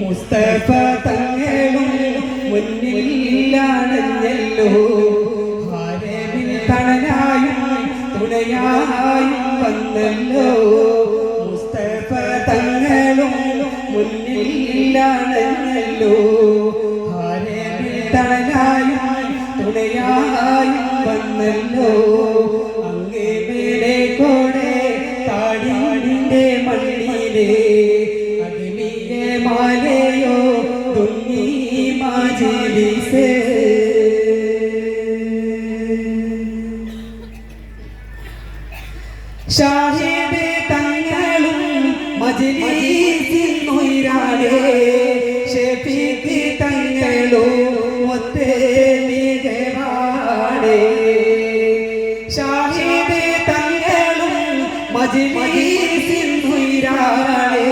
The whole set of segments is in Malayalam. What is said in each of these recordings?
മുസ്തഫ തങ്ങളും മുന്നിലാണഞ്ഞല്ലോ ഹാരമിൽ തണലായും തുണയായും വന്നല്ലോ. മുസ്തഫ തങ്ങളും മുന്നിലാണഞ്ഞല്ലോ ഹാരമിൽ തണലായും തുണയായും വന്നല്ലോ. മാജിലിസേ ഷാഹിദ് തങ്ങളും മജ്ലിസിൽ നൊയിരാടേ ഷെഫീഖ് തങ്ങളും ഒത്തേ മികവാടേ ഷാഹിദ് തങ്ങളും മജ്ലിസിൽ നൊയിരാടേ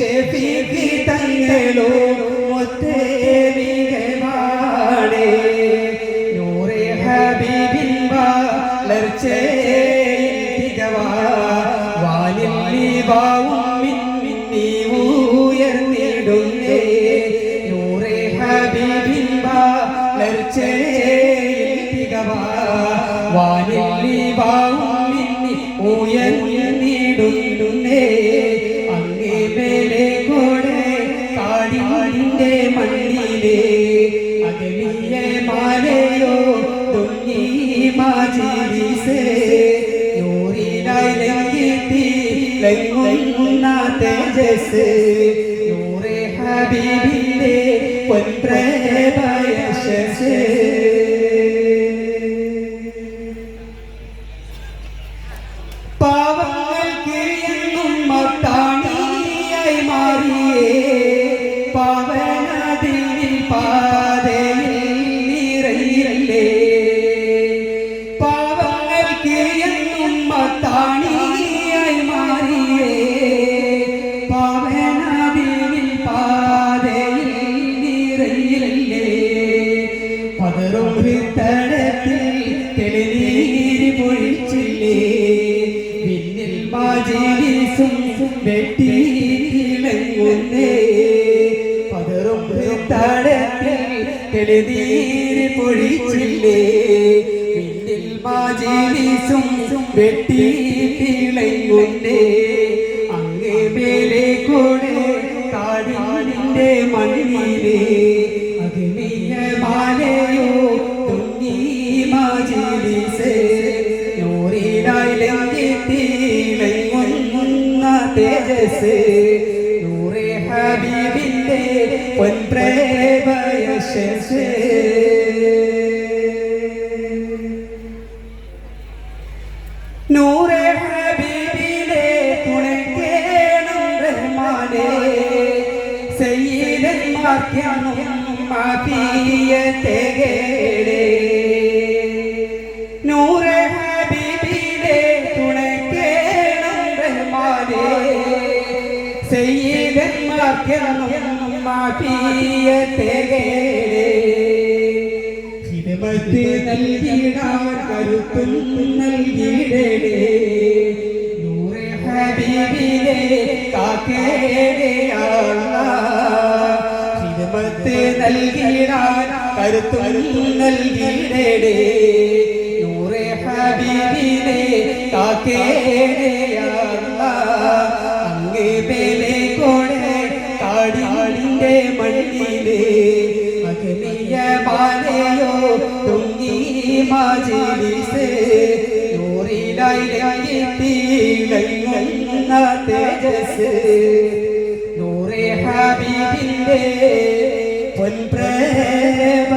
ഷെഫീഖ് തങ്ങളും വളർച്ചയെ വാനില്ലിവാവും മിന്നി ഉയർന്നിടുന്നേ നൂറേ ഹബീബിൻ വളർച്ചയിൽത്തികവാ വാനില്ലിവാവും ലംഘുന്ന തേജസ്. നൂറെ ഹബീബിന്റെ പൊൻപ്രേമയശസ് തടത്തിൽ തെളിനീര് പൊഴിച്ചില്ലേ പിന്നിൽ വെട്ടി വെട്ടിയിളങ്ങുന്നേ പതറും തടത്തിൽ തെളിനീര് പൊഴിച്ചില്ലേ. പിന്നിൽ വെട്ടി വെട്ടിയിളങ്ങുന്നേ അങ്ങേ മേലെ കൂടെ കാടിന്റെ മണ്ണിലെ. ലംഘിത്തിളങ്ങുന്ന തേജസ് നൂറേ ഹബീബിന്റെ പൊൻപ്രേമയശസ് നൂറെ ഹബീബിലെ സയ്യിദന്മാർക്കെന്നും നൽകിടേ നൂറെ ഹബീബിലെ കാക്കേടേ നൂറെ മണ്ണിലെ അഗ്നിയ പാലയോ തുങ്ങി മാജിലിസേ നൂറിലായി ലംഘിത്തിളങ്ങുന്ന തേജസ്. നൂറെ ഹബീബിന്റെ പൊൻപ്രേമയശസ്